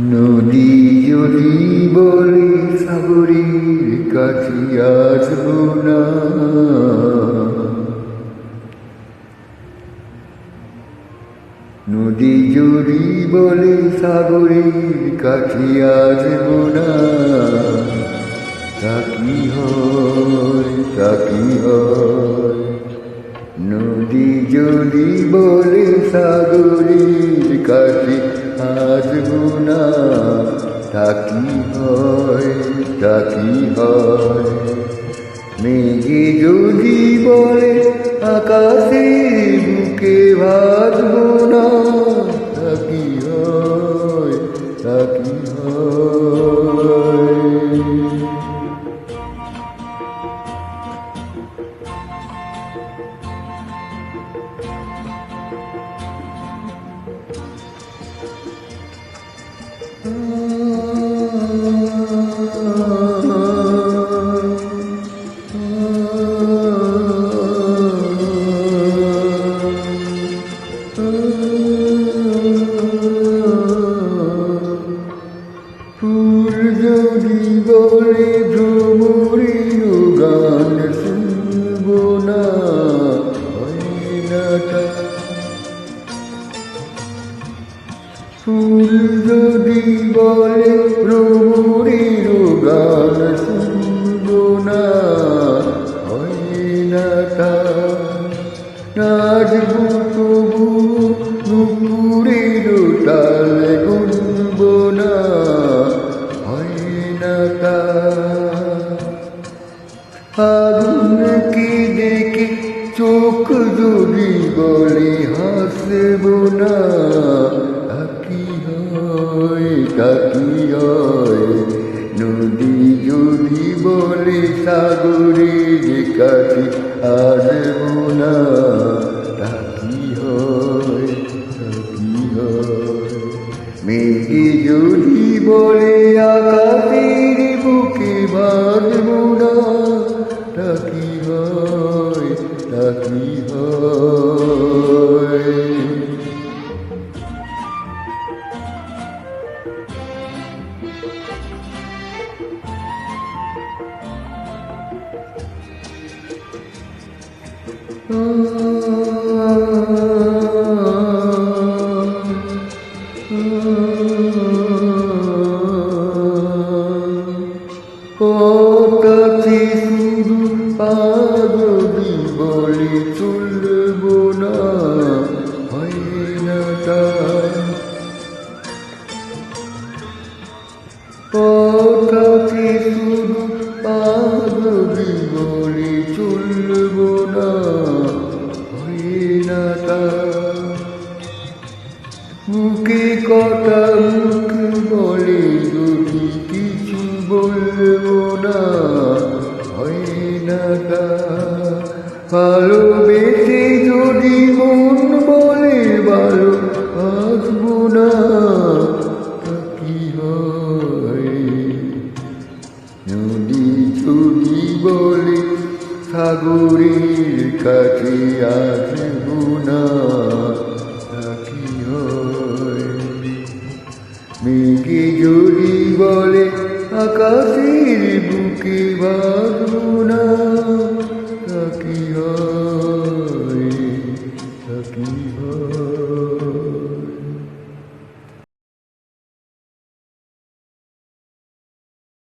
নদী যদি বলি সাগরের কাছে আসব না। নদী যদি বলে সাগরের কাছে আসব না। তা কি হয়, তা কি হয়? নদী যদি বলে সাগরের কাছে আসব না তা কি হয় তা কি হয়। মেঘে যদি বলে আকাশে বুকে ভাসবো ফুল যদি বলে ভ্রমরের গান শুনব না ফুল যদি বলে ভ্রমরের গান শুনব না নুপুরের তাল গুনব না হয় না আগুন কি দেখে চোখ যদি বলে হাসব না কি হয় কি হয়। নদী যদি বলে সাগরের কাছে আসব না। মেঘে যদি বলে আকাশের বুকে বাঁধব না হয় হয়? পথে চলব না, হয় না তাই। পথে শুধু পাগলি বলে চলব না, হয় না তাই। মুখে কথা মুখ বলে যদি কিছু বলব না, হয় না তা ভালোবেসে যদি মন বলে ভালো আসব না কি হয়? নদী যদি বলে সাগরের কাছে আসব না কি হয়? মেঘে যদি বলে আকাশের বুকে বাঁধবো না Dios.